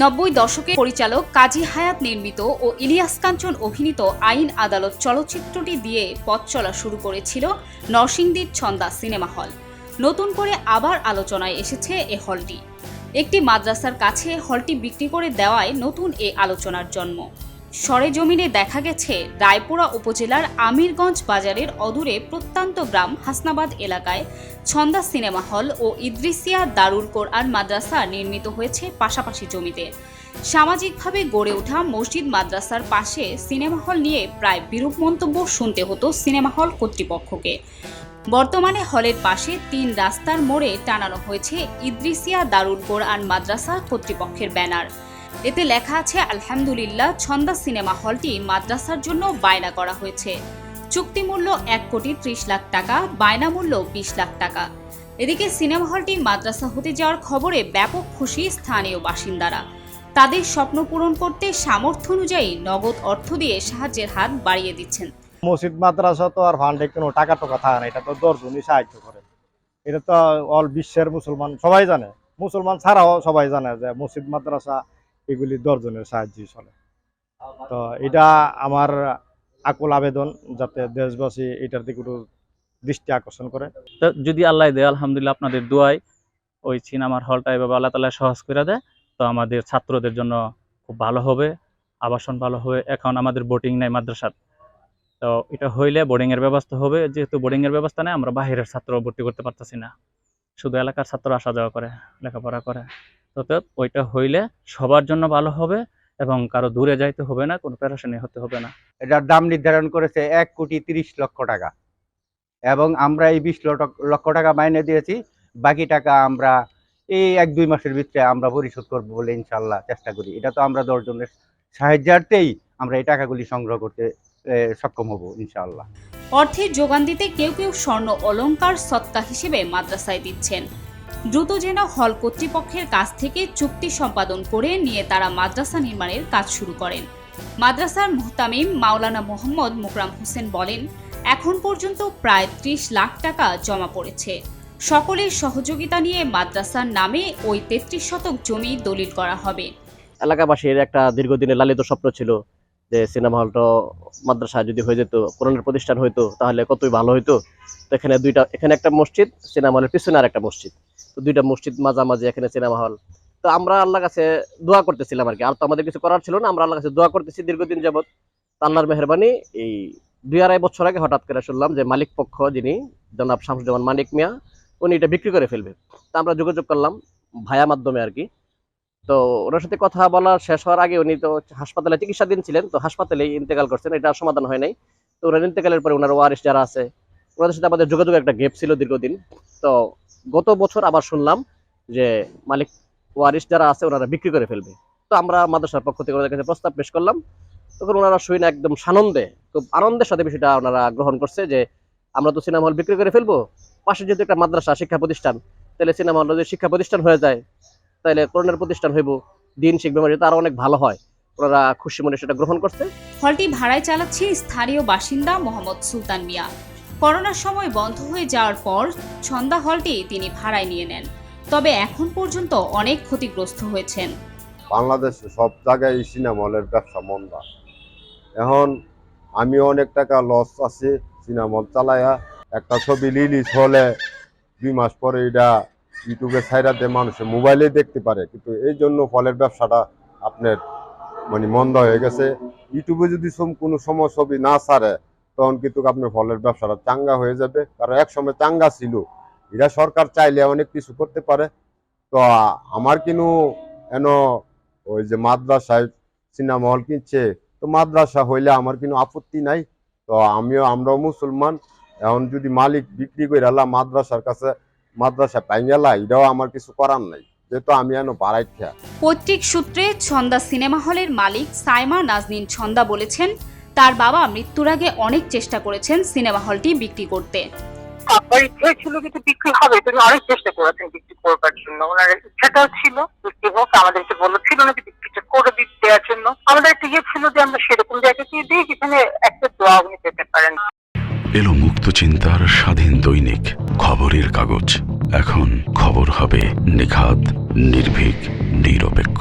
নব্বই দশকে পরিচালক কাজী হায়াত নির্মিত ও ইলিয়াস কাঞ্চন অভিনীত আইন আদালত চলচ্চিত্রটি দিয়ে পথ চলা শুরু করেছিল নরসিংদীর ছন্দা সিনেমা হল। নতুন করে আবার আলোচনায় এসেছে এ হলটি। একটি মাদ্রাসার কাছে হলটি বিক্রি করে দেওয়ায় নতুন এ আলোচনার জন্ম। সরেজমিনে দেখা গেছে রায়পুরা উপজেলার আমিরগঞ্জ বাজারের অদূরে প্রত্যন্ত গ্রাম হাসনাবাদ এলাকায় ছন্দা সিনেমা হল ও ইদ্রিসিয়া দারুল কোরআন মাদ্রাসা নির্মিত হয়েছে পাশাপাশি জমিতে। সামাজিকভাবে গড়ে ওঠা মসজিদ মাদ্রাসার পাশে সিনেমা হল নিয়ে প্রায় বিরূপ মন্তব্য শুনতে হতো সিনেমা হল কর্তৃপক্ষকে। বর্তমানে হলের পাশে তিন রাস্তার মোড়ে টানানো হয়েছে ইদ্রিসিয়া দারুল কোরআন মাদ্রাসা কর্তৃপক্ষের ব্যানার। এতে লেখা আছে, আলহামদুলিল্লাহ, ছন্দা সিনেমা হলটি মাদ্রাসার জন্য বায়না করা হয়েছে। চুক্তিমূল্য এক কোটি ত্রিশ লাখ টাকা, বায়না মূল্য বিশ লাখ টাকা। এদিকে সিনেমা হলটি মাদ্রাসা হতে যাওয়ার খবরে ব্যাপক খুশি স্থানীয় বাসিন্দারা। তাদের স্বপ্ন পূরণ করতে সামর্থ্য অনুযায়ী নগদ অর্থ দিয়ে সাহায্যের হাত বাড়িয়ে দিচ্ছেন। মসজিদ, মাদ্রাসা তো আর ফান্ডে কোনো টাকা টাকা থাকে না, এটা তো দশজনই সাহায্য করে। এটা তো অল বিশ্বের মুসলমান সবাই জানে। মুসলমান ছাড়াও সবাই জানে যে মসজিদ, মাদ্রাসা এগুলি দর্জনের সাহায্যে চলে। তো এটা আমার আকুল আবেদন যাতে দেশবাসী এটার দিকে একটু দৃষ্টি আকর্ষণ করে। তো যদি আল্লাহ দেয় আলহামদুলিল্লাহ আপনাদের দোয়ায় ওই সিনেমার হলটা এভাবে আল্লাহ তালা সহজ করে দেয় তো আমাদের ছাত্রদের জন্য খুব ভালো হবে আবাসন ভালো হবে। এখন আমাদের বোটিং নেই মাদ্রাসার। তো এটা হইলে বোর্ডিং এর ব্যবস্থা হবে যেহেতু বোর্ডিং এর ব্যবস্থা নেই আমরা বাইরের ছাত্র ভর্তি করতে পারতেছি না। শুধু এলাকার ছাত্র আসা যাওয়া করে লেখাপড়া করে। তো ওইটা হইলে সবার জন্য ভালো হবে এবং কারও দূরে যাইতে হবে না কোনো প্যারাশানি হতে হবে না। এটার দাম নির্ধারণ করেছে এক কোটি তিরিশ লক্ষ টাকা। এবং আমরা এই বিশ লক্ষ- লক্ষ টাকা মাইনে দিয়েছি বাকি টাকা আমরা এই এক দুই মাসের ভিতরে আমরা পরিশোধ করব বলে ইনশাল্লাহ চেষ্টা করি। এটা তো আমরা দশজনের সাহায্যার্থেই আমরা এই টাকাগুলি সংগ্রহ করতে সক্ষম হব ইনশাআল্লাহ। অর্থের যোগান দিতে কেউ কেউ স্বর্ণ অলংকার সত্তা হিসেবে মাদ্রাসায় দিচ্ছেন। দ্রুত যেন হল কর্তৃপক্ষের কাছ থেকে চুক্তি সম্পাদন করে নিয়ে তারা মাদ্রাসা নির্মাণের কাজ শুরু করেন। মাদ্রাসার মুহতামিম মাওলানা মোহাম্মদ মুকরাম হোসেন বলেন, এখন পর্যন্ত প্রায় ত্রিশ লাখ টাকা জমা পড়েছে। সকলের সহযোগিতা নিয়ে মাদ্রাসার নামে ওই তেত্রিশ শতক জমি দলিল করা হবে। এলাকাবাসীর একটা দীর্ঘদিনের লালিত স্বপ্ন ছিল যে সিনেমা হলটা মাদ্রাসা যদি হয়ে যেত কোরআনের প্রতিষ্ঠান হইতো, তাহলে কতই ভালো হইতো। তো এখানে দুইটা, এখানে একটা মসজিদ, সিনেমা হলের পিছনে আর একটা মসজিদ। তো দুইটা মসজিদ মাঝামাঝি এখানে সিনেমা হল। তো আমরা আল্লাহর কাছে দোয়া করতেছিলাম আর কি আর তো আমাদের কিছু করার ছিল না, আমরা আল্লাহর কাছে দোয়া করতেছি দীর্ঘদিন যাবত তো আল্লাহর মেহরবানি এই দুই আড়াই বছর আগে হঠাৎ করে শুনলাম যে মালিক পক্ষ যিনি, জনাব শামসুজ্জামান মানিক মিয়া, উনি এটা বিক্রি করে ফেলবে। তো আমরা যোগাযোগ করলাম ভায়া মাধ্যমে আর কি তো ওনার সাথে কথা বলা শেষ হওয়ার আগে উনি তো হাসপাতালে চিকিৎসাধীন ছিলেন, তো হাসপাতালে ইন্তেকাল করছেন, এটা সমাধান হয় নাই। তো ওনার ইন্তেকালের পরে ওনার ওয়ারিস যারা আছে ওনাদের সাথে আমাদের যোগাযোগ একটা গ্যাপ ছিল দীর্ঘদিন। তো গত বছর আবার শুনলাম যে মালিক ওয়ারিস যারা আছে, ওনারা বিক্রি করে ফেলবে। তো আমরা মাদ্রাসার পক্ষ থেকে ওনাদের কাছে প্রস্তাব পেশ করলাম। তখন ওনারা শুই না একদম সানন্দে, খুব আনন্দের সাথে বিষয়টা ওনারা গ্রহণ করছে যে, আমরা তো সিনেমা হল বিক্রি করে ফেলব। পাশে যেহেতু একটা মাদ্রাসা, শিক্ষা প্রতিষ্ঠান, তাহলে সিনেমা হল যদি শিক্ষা প্রতিষ্ঠান হয়ে যায়, তাহলে করোনার প্রতিষ্ঠান হইব, দিন শিখবে মানে তারা অনেক ভালো হয়। ওনারা খুশি মনে সেটা গ্রহণ করছে। হলটি ভাড়ায় চালাচ্ছে স্থানীয় বাসিন্দা মোহাম্মদ সুলতান মিয়া। করোনার সময় বন্ধ হয়ে যাওয়ার পর ছন্দা হলটি তিনি ভাড়ায় নিয়ে নেন। তবে এখন পর্যন্ত অনেক ক্ষতিগ্রস্ত হয়েছেন। বাংলাদেশে সব জায়গায় সিনেমা হলের ব্যবসা মন্দা এখন আমি অনেক টাকা লস আছে, সিনেমা হল চালাইয়া একটা ছবি রিলিজ হলে দুই মাস পরে এটা ইউটিউবে ছাইরাতে মানুষে মোবাইলে দেখতে পারে। কিন্তু এই জন্য ফলের ব্যবসাটা আপনার মানে মন্দ হয়ে গেছে। ইউটিউবে যদি কোনো সময় ছবি না ছাড়ে তখন কিন্তু আপনার ফলের ব্যবসাটা চাঙ্গা হয়ে যাবে। কারণ এক সময় চাঙ্গা ছিল। এরা সরকার চাইলে অনেক কিছু করতে পারে। তো আমার কিনু এন, ওই যে মাদ্রাসায় সিনেমা হল কিনছে, তো মাদ্রাসা হইলে আমার কোনো আপত্তি নাই। তো আমিও, আমরাও মুসলমান। এখন যদি মালিক বিক্রি করে আল্লাহ মাদ্রাসার কাছে মাদ্রাসা পাই গেলা এটাও আমার কিছু করার নাই। যেহেতু আমি পৈতৃক সূত্রে ছন্দা সিনেমা হলের মালিক সাইমা নাজনীন ছন্দা বলেছেন তার বাবা মৃত্যুর আগে অনেক চেষ্টা করেছেন সিনেমা হলটি বিক্রি করতে। আপনার ইচ্ছে ছিল কিন্তু বিক্রি হবে তিনি অনেক চেষ্টা করেছেন বিক্রি করবার জন্য। ওনার ইচ্ছাটাও ছিল বিক্রি হোক আমাদেরকে বলেছিল না যে বিক্রিটা করে দেওয়ার জন্য। আমাদের একটা ইয়ে ছিল যে আমরা সেরকম জায়গাতে দিই যেখানে একটা দোয়া উনি পেতে পারেন। এলো মুক্ত চিন্তার স্বাধীন দৈনিক খবরের কাগজ। এখন খবর হবে নিখাত নির্ভীক নিরপেক্ষ।